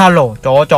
ฮัลโหลโจโจ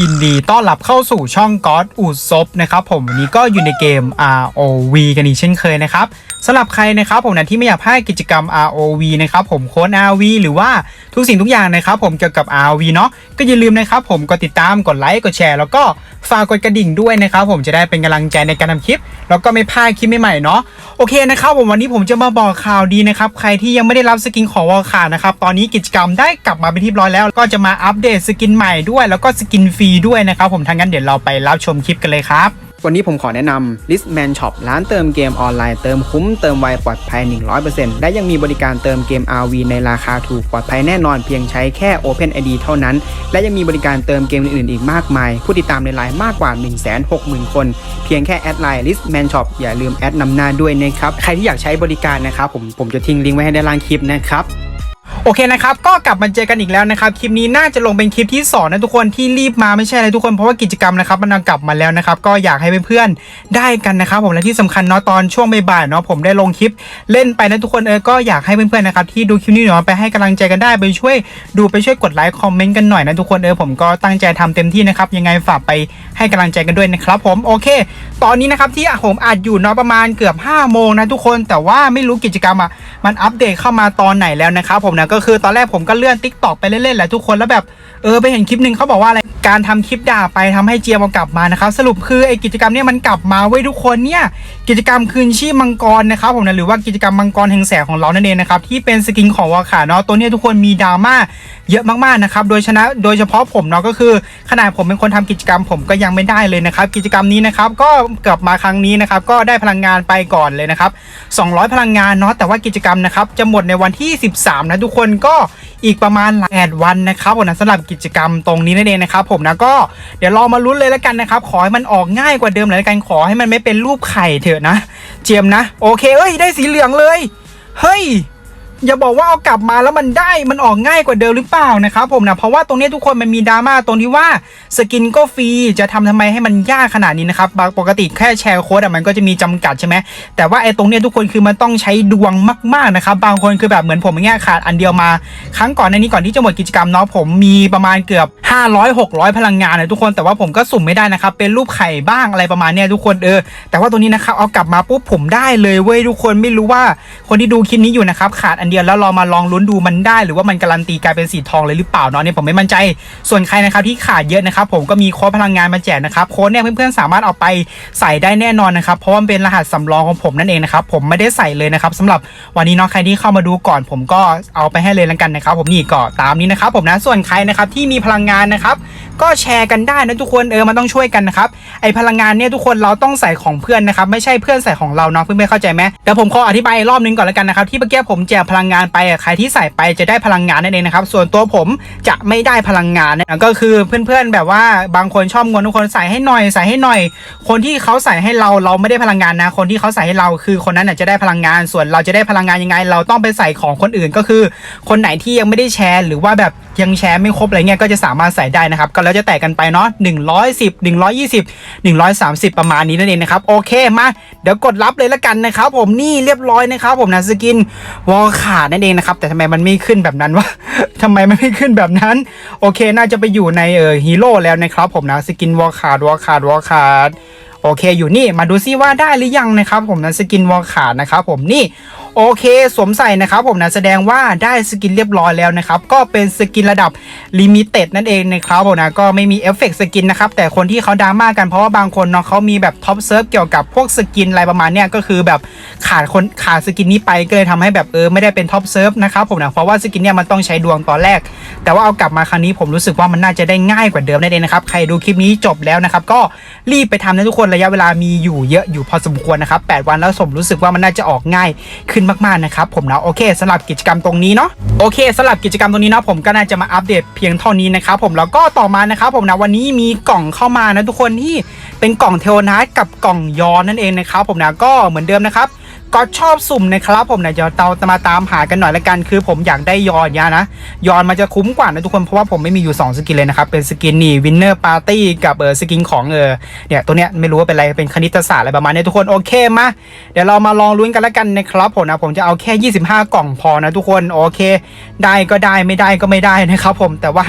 ยินดีต้อนรับเข้าสู่ช่องก็อดอูดซบนะครับผมวันนี้ก็อยู่ในเกม ROV กันอีกเช่นเคยนะครับสำหรับใครนะครับผมนะที่ไม่อยากพลาดกิจกรรม ROV นะครับผมโค้ด ROV หรือว่าทุกสิ่งทุกอย่างนะครับผมเกี่ยวกับ ROV เนาะก็อย่าลืมนะครับผมกดติดตามกดไลค์กดแชร์แล้วก็ฝากกดกระดิ่งด้วยนะครับผมจะได้เป็นกำลังใจในการทำคลิป แล้วก็ไม่พลาดคลิปใหม่ๆเนาะโอเคนะครับผมวันนี้ผมจะมาบอกข่าวดีนะครับใครที่ยังไม่ได้รับสกินของวอลคานะครับตอนนี้กิจกรรมได้กลับมาเป็นที่ร้อยแล้ว ก็จะมาอัปเดตสกินใหม่ด้วย แล้วก็สกินฟรีด้วยนะครับผมทางนั้นเดี๋ยวเราไปรับชมคลิปกันเลยครับ วันนี้ผมขอแนะนำ Listman Shop ร้านเติมเกมออนไลน์เติมคุ้มเติมไวปลอดภัย 100%และยังมีบริการเติมเกม RV ในราคาถูกปลอดภัยแน่นอนเพียงใช้แค่ Open ID เท่านั้น และยังมีบริการเติมเกมอื่นๆอีกมากมาย ผู้ติดตามในไลน์มากกว่า 160,000 คน เพียงแค่แอดไลน์ Listman Shop อย่าลืมแอดนำหน้าด้วยนะครับใครที่อยากใช้บริการนะครับผมผมจะทิ้งลิงก์ไว้ให้ด้านล่างคลิปนะครับ โอเคนะครับ ก็กลับมาเจอกันอีกแล้วนะครับ คลิปนี้น่าจะลงเป็นคลิปที่สองนะทุกคนที่รีบมาไม่ใช่อะไรทุกคนเพราะว่ากิจกรรมนะครับมันกลับมาแล้วนะครับ ก็อยากให้เพื่อนๆได้กันนะครับ ผมและที่สำคัญเนาะตอนช่วงบ่ายๆเนาะผมได้ลงคลิปเล่นไปนะทุกคนเออก็อยากให้เพื่อนๆนะครับที่ดูคลิปนี้เนาะไปให้กำลังใจกันได้ไปช่วยดูไปช่วยกดไลค์คอมเมนต์กันหน่อยนะทุกคนเออผมก็ตั้งใจทำเต็มที่นะครับยังไงฝากไปให้กำลังใจกันด้วยนะครับผมโอเค ตอนนี้นะครับที่ผมอัดอยู่เนาะประมาณเกือบ5โมงนะทุกคนแต่ว่าไม่รู้กิจกรรมอะมันอัปเดตเข้ามาตอนไหนแล้วนะครับผมนะก็คือตอนแรกผมก็เลื่อน t ิ k t o k ไปเล่นๆแหละทุกคนแล้วแบบเออไปเห็นคลิปหนึ่งเขาบอกว่าอะไรการทำคลิปด่าไปทำให้เจียมกลับมานะครับสรุปคือไอ้กิจกรรมเนี้ยมันกลับมาเว้ทุกคนเนี่ยกิจกรรมคืนชีพมังกรนะครับผมนะหรือว่ากิจกรรมมังกรแห่งแสงของเรานั่นเองนะครับที่เป็นสกินของวาขาเนาะตัวเนี้ยทุกคนมีดราม่าเยอะมากๆนะครับโดยชนะโดยเฉพาะผมเนาะก็คือขนาดผมเป็นคนทำกิจกรรมผมก็ยังไม่ได้เลยนะครับกิจกรรมนี้นะครับก็กลับมาครั้งนี้นะครับก็ได้พลังงานไปก่อนเลยนะครับ200 พลังงานเนาะแต่ว่ากิจกรรมนะครับจะหมดในวันที่ 13 นะทุกคนก็อีกประมาณแปดวันนะครับผมนะสำหรับกิจกรรมตรงนี้นั่นเองนะครับผมนะก็เดี๋ยวรอมาลุ้นเลยแล้วกันนะครับขอให้มันออกง่ายกว่าเดิมเลยละกันขอให้มันไม่เป็นรูปไข่เถอะนะ เจียมนะ โอเคเอ้ยได้สีเหลืองเลย เฮ้ย อย่าบอกว่าเอากลับมาแล้วมันได้มันออกง่ายกว่าเดิมหรือเปล่านะครับผมนะเพราะว่าตรงนี้ทุกคนมันมีดราม่าตรงที่ว่าสกินก็ฟรีจะทำทำไมให้มันยากขนาดนี้นะครับปกติแค่แชร์โค้ดมันก็จะมีจำกัดใช่ไหมแต่ว่าไอ้ตรงนี้ทุกคนคือมันต้องใช้ดวงมากๆนะครับบางคนคือแบบเหมือนผมเงี้ยขาดอันเดียวมา ครั้งก่อนในนี้ก่อนที่จะหมดกิจกรรมเนาะผมมีประมาณเกือบ 500 600 พลังงานนะทุกคนแต่ว่าผมก็สุ่มไม่ได้นะครับเป็นรูปไข่บ้างอะไรประมาณเนี้ยทุกคนเออแต่ว่าตัวนี้นะครับเอากลับมาปุ๊บผมได้เลยเว้ยทุกคนไม่รู้ว่าคนที่ดูคลิปนี้อยู่นะครับขาดอันเดียวแล้วเรามาลองลุ้นดูมันได้ หรือว่ามันการันตีกลายเป็นสีทองเลยหรือเปล่าเนาะเนี่ยผมไม่มั่นใจ ส่วนใครนะครับที่ขาดเยอะนะครับผมก็มีโค้ดพลังงานมาแจกนะครับโค้ดเนี่ยเพื่อนๆสามารถเอาไปใส่ได้แน่นอนนะครับเพราะว่ามันเป็นรหัสสำรองของผมนั่นเองนะครับผมไม่ได้ใส่เลยนะครับสำหรับวันนี้เนาะใครที่เข้ามาดูก่อน ผมก็เอาไปให้เลยแล้วกันนะครับ ผมนี่ก็ตามนี้นะครับผมนะส่วนใครนะครับที่มีพลังงานนะครับก็แชร์กันได้นะทุกคนเออมันต้องช่วยกันนะครับไอพลังงานเนี่ยทุกคนเราต้องใส่ของเพื่อนนะครับไม่ใช่เพื่อนใส่ของเราเนาะเพื่อนๆเข้าใจไหมเดี๋ยวผมขออธิบายอีกรอบนึงก่อนแล้วกันนะครับที่เมื่อกี้ผมแจกพลังังงานไปใครที่ใส่ไปจะได้พลังงานนั่นเองนะครับ ส่วนตัวผมจะไม่ได้พลังงานนะก็คือเพื่อนๆแบบว่าบางคนชอบงอนทุกคนใส่ให้หน่อยใส่ให้หน่อย คนที่เขาใส่ให้เราเราไม่ได้พลังงานนะ คนที่เขาใส่ให้เราคือคนนั้นจะได้พลังงาน ส่วนเราจะได้พลังงานยังไง เราต้องไปใส่ของคนอื่นก็คือ คนไหนที่ยังไม่ได้แชร์หรือว่าแบบยังแชร์ไม่ครบอะไรเงี้ยก็จะสามารถใส่ได้นะครับ ก็แล้วจะแตกกันไปเนาะ110 120 130 ประมาณนี้นั่นเองนะครับโอเคมาเดี๋ยวกดรับเลยละกันนะครับผมนี่เรียบร้อยนะครับผมนะสกินวอลขาดนั่นเองนะครับ แต่ทำไมมันไม่ขึ้นแบบนั้นวะทำไมมันไม่ขึ้นแบบนั้น โอเคน่าจะไปอยู่ในเออฮีโร่แล้วนะครับผมนะสกินวอลขาดวอลขาดวอลขาดโอเคอยู่นี่มาดูซิว่าได้หรือยังนะครับผมนะสกินวอลขาดนะครับผมนี่ โอเคสวมใส่นะครับผมนะแสดงว่าได้สกินเรียบร้อยแล้วนะครับ ก็เป็นสกินระดับลิมิเต็ดนั่นเองนะครับผมนะก็ไม่มีเอฟเฟกต์สกินนะครับแต่คนที่เขาดราม่ากันเพราะว่าบางคนเนาะเขามีแบบท็อปเซิร์ฟเกี่ยวกับพวกสกินอะไรประมาณเนี้ยก็คือแบบขาดคนขาดสกินนี้ไปก็เลยทำให้แบบเออไม่ได้เป็นท็อปเซิร์ฟนะครับผมนะเพราะว่าสกินเนี่ยมันต้องใช้ดวงตอนแรก แต่ว่าเอากลับมาครั้งนี้ผมรู้สึกว่ามันน่าจะได้ง่ายกว่าเดิมนั่นเองนะครับใครดูคลิปนี้จบแล้วนะครับก็รีบไปทำนะทุกคนระยะเวลามีอยู่เยอะอยู่พอสมควรนะครับ8วันแล้วสมรู้สึกว่ามันน่าจะออกง่ายขึ้นมากๆนะครับผมนะโอเคสำหรับกิจกรรมตรงนี้เนาะโอเคสำหรับกิจกรรมตรงนี้เนาะผมก็น่าจะมาอัปเดตเพียงเท่านี้นะครับผมแล้วก็ต่อมานะครับผมนะวันนี้มีกล่องเข้ามานะทุกคนที่เป็นกล่องเทวนาทกับกล่องยอนนั่นเองนะครับผมนะก็เหมือนเดิมนะครับ ก็ชอบสุ่มนะครับผมเนี่ยเดี๋ยวเราจะมาตามหากันหน่อยละกันคือผมอยากได้ยอนยานะ ยอนมันจะคุ้มกว่านะทุกคนเพราะว่าผมไม่มีอยู่ 2 สกินเลยนะครับ เป็นสกินนี่วินเนอร์ปาร์ตี้กับเออสกินของเออเนี่ยตัวเนี้ยไม่รู้ว่าเป็นอะไรเป็นคณิตศาสตร์อะไรประมาณนี้ทุกคนโอเคมาเดี๋ยวเรามาลองลุ้นกันละกันนะครับผมนะผมจะเอาแค่ 25 กล่องพอนะทุกคนโอเค ได้ก็ได้ไม่ได้ก็ไม่ได้นะครับผมแต่ว่า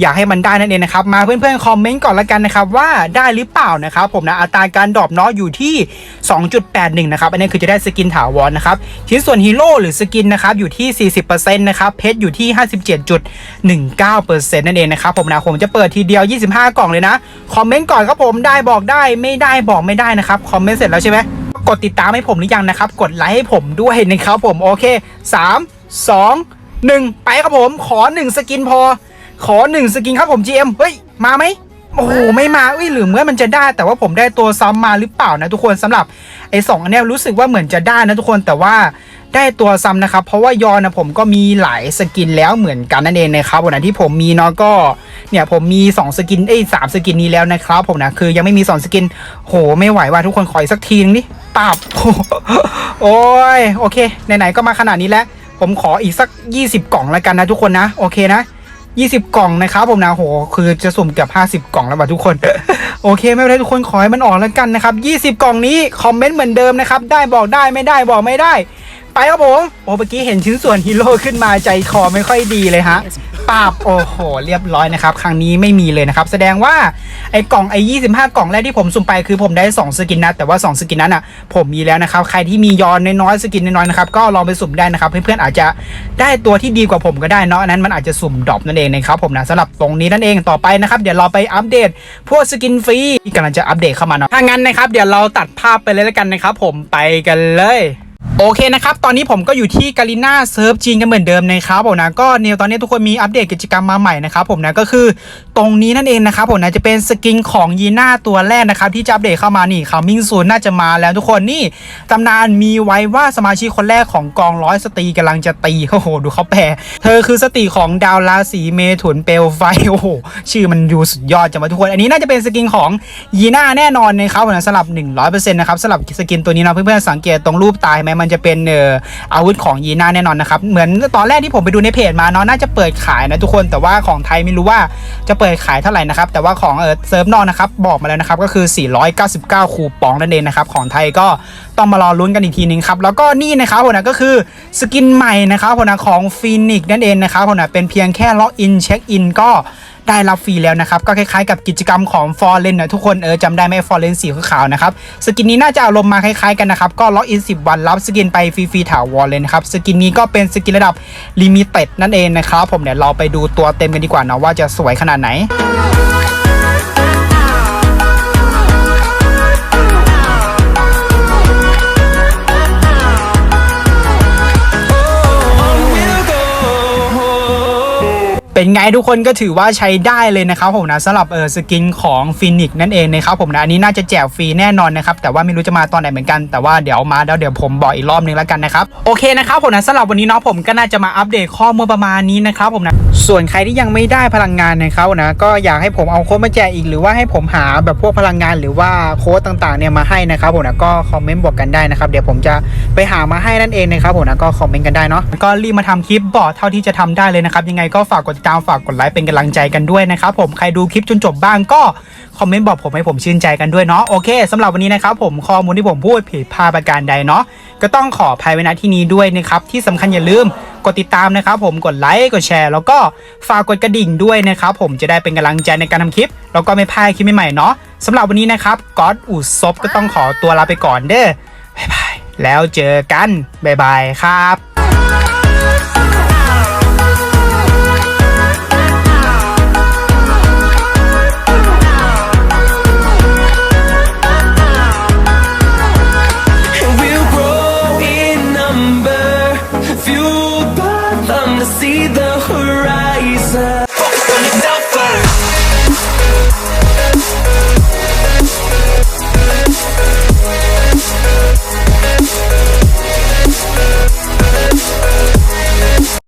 อยากให้มันได้นั่นเองนะครับมาเพื่อนๆคอมเมนต์ก่อนละกันนะครับว่าได้หรือเปล่านะครับผมนะอัตราการดรอปเนาะอยู่ที่ 2.81นะครับอันนี้คือจะได้สกิินถาวรนะครับชิ้นส่วนฮีโร่หรือสกินนะครับอยู่ที่ 40%นะครับเพชรอยู่ที่ 57.19%นั่นเองนะครับผมนะผมจะเปิดทีเดียว 25 กล่องเลยนะคอมเมนต์ก่อนครับผมได้บอกได้ไม่ได้บอกไม่ได้นะครับคอมเมนต์เสร็จแล้วใช่ไหมกดติดตามให้ผมหรือยังนะครับ กดไลค์ให้ผมด้วยนะครับผมโอเค 3 2 1 ไปครับผมขอ 1 สกินพอ ขอ 1 สกินครับผม GM เฮ้ย มาไหม อ้โหไม่มาอุ้ยหรือเมื่อมันจะได้ แต่ว่าผมได้ตัวซ้ำมาหรือเปล่านะทุกคนสำหรับไอ้สองอันนี้รู้สึกว่าเหมือนจะได้นะทุกคนแต่ว่าได้ตัวซ้ำนะครับ เพราะว่ายอนนะผมก็มีหลายสกินแล้วเหมือนกันนั่นเองนะครับวันนั้นที่ผมมีเนาะก็เนี่ยผมมี 2 สกินเอ้ยสามสกินนี้แล้วนะครับผมนะคือยังไม่มี 2 สกิน โหไม่ไหวว่าทุกคนขออีกสักทีนึงนี่ปับโอ้ยโอเคไหนๆก็มาขนาดนี้แล้ว ผมขออีกสัก 20 กล่องแล้วกันนะทุกคนนะ โอเคนะ 20 กล่องนะครับผมนะโหคือจะสุ่มเกือบ50 กล่องแล้วว่ะทุกคน โอเค ไม่เป็นไรทุกคนขอให้มันออกแล้วกันนะครับ 20 กล่องนี้คอมเมนต์เหมือนเดิมนะครับ ได้บอกได้ไม่ได้บอกไม่ได้ ไปครับผมโอ้เมื่อกี้เห็นชิ้นส่วนฮีโร่ขึ้นมาใจคอไม่ค่อยดีเลยฮะปาบโอ้โห เรียบร้อยนะครับ ครั้งนี้ไม่มีเลยนะครับ แสดงว่าไอ้กล่องไอ้25กล่องแรกที่ผมสุ่มไปคือผมได้ 2 สกินนะ แต่ว่า 2 สกินนั้นอะ ผมมีแล้วนะครับ ใครที่มียอนน้อยๆสกินน้อยๆนะครับ ก็ลองไปสุ่มได้นะครับเพื่อนๆอาจจะได้ตัวที่ดีกว่าผมก็ได้เนาะอันนั้นมันอาจจะสุ่มดรอปนั่นเองนะครับผมนะสำหรับตรงนี้นั่นเองต่อไปนะครับ เดี๋ยวเราไปอัปเดตพวกสกินฟรีที่กำลังจะอัปเดตเข้ามาเนาะถ้างั้นนะครับเดี๋ยวเราตัดภาพไปเลยแล้วกันนะครับผมไปกันเลย โอเคนะครับ ตอนนี้ผมก็อยู่ที่กาลิน่าเซิร์ฟจีนกันเหมือนเดิมนะครับผมนะก็เนี่ยตอนนี้ทุกคนมีอัปเดตกิจกรรมมาใหม่นะครับผมนะก็คือตรงนี้นั่นเองนะครับผมนะจะเป็นสกินของยีน่าตัวแรกนะครับที่จะอัปเดตเข้ามานี่คามิงซูนน่าจะมาแล้วทุกคนนี่ตำนานมีไว้ว่าสมาชิกคนแรกของกองร้อยสตีกำลังจะตีโอ้โหดูเขาแปลเธอคือสตีของดาวราศีเมถุนเปลวไฟโอ้โหชื่อมันดูสุดยอดจังวะทุกคน อันนี้น่าจะเป็นสกินของยีน่าแน่นอนนะครับผมนะสำหรับ100%นะครับสำหรับสกินตัวนี้นะเพื่อนๆสังเกตตรงรูปตายไหมมันจะเป็นเอ่ออาวุธของยีน่าแน่นอนนะครับ เหมือนตอนแรกที่ผมไปดูในเพจมาเนาะน่าจะเปิดขายนะทุกคนแต่ว่าของไทยไม่รู้ว่าจะเปิดขายเท่าไหร่นะครับ แต่ว่าของเออเซิร์ฟนอกนะครับบอกมาแล้วนะครับก็คือ 499 คูปองนั่นเองนะครับของไทยก็ต้องมารอลุ้นกันอีกทีนึงครับแล้วก็นี่นะครับผมนะก็คือสกินใหม่นะครับผมนะของฟินิกนั่นเองนะครับผมนะเป็นเพียงแค่ล็อกอินเช็คอินก็ ได้รับฟรีแล้วนะครับก็คล้ายๆกับกิจกรรมของฟอร์เรนนะทุกคนเออจำได้ไหมฟอร์เรนสีขาวๆนะครับสกินนี้น่าจะอารมณ์มาคล้ายๆกันนะครับก็ล็อกอิน 10 วันรับสกินไปฟรีๆถาวรเลยนะครับสกินนี้ก็เป็นสกินระดับลิมิเต็ดนั่นเองนะครับผมเดี๋ยวเราไปดูตัวเต็มกันดีกว่านะว่าจะสวยขนาดไหน เป็นไงทุกคนก็ถือว่าใช้ได้เลยนะครับผมนะสำหรับเออสกินของฟินิกนั่นเองนะครับผมนะอันนี้น่าจะแจกฟรีแน่นอนนะครับแต่ว่าไม่รู้จะมาตอนไหนเหมือนกันแต่ว่าเดี๋ยวมาแล้วเดี๋ยวผมบอกอีกรอบนึงแล้วกันนะครับโอเคนะครับผมนะสำหรับวันนี้เนาะผมก็น่าจะมาอัปเดตข้อมูลประมาณนี้นะครับผมนะส่วนใครที่ยังไม่ได้พลังงานนะครับนะก็อยากให้ผมเอาโค้ดมาแจกอีกหรือว่าให้ผมหาแบบพวกพลังงานหรือว่าโค้ดต่างๆเนี่ยมาให้นะครับผมนะก็คอมเมนต์บอกกันได้นะครับเดี๋ยวผมจะไปหามาให้นั่นเองนะครับผมนะก็คอมเมนต์กันได้เนาะก็รีบมาทำคลิปบอกเท่าที่จะทำได้เลยนะครับยังไงก็ฝากกดติดตามฝากกดไลค์เป็นกำลังใจกันด้วยนะครับผมใครดูคลิปจนจบบ้างก็คอมเมนต์บอกผมให้ผมชื่นใจกันด้วยเนาะโอเคสำหรับวันนี้นะครับผมข้อมูลที่ผมพูดผิดพลาดประการใดเนาะก็ต้องขออภัยไว้ณที่นี้ด้วยนะครับที่สำคัญอย่าลืมกดติดตามนะครับผมกดไลค์กดแชร์ แล้วก็ฝากกดกระดิ่งด้วยนะครับผมจะได้เป็นกำลังใจในการทำคลิป แล้วก็ไม่พลาดคลิปใหม่ๆเนาะสำหรับวันนี้นะครับก๊อตอุดซบก็ต้องขอตัวลาไปก่อนเด้อบ๊ายบายแล้วเจอกันบ๊ายบายครับ fueled by them to see the horizon. Burn it down first.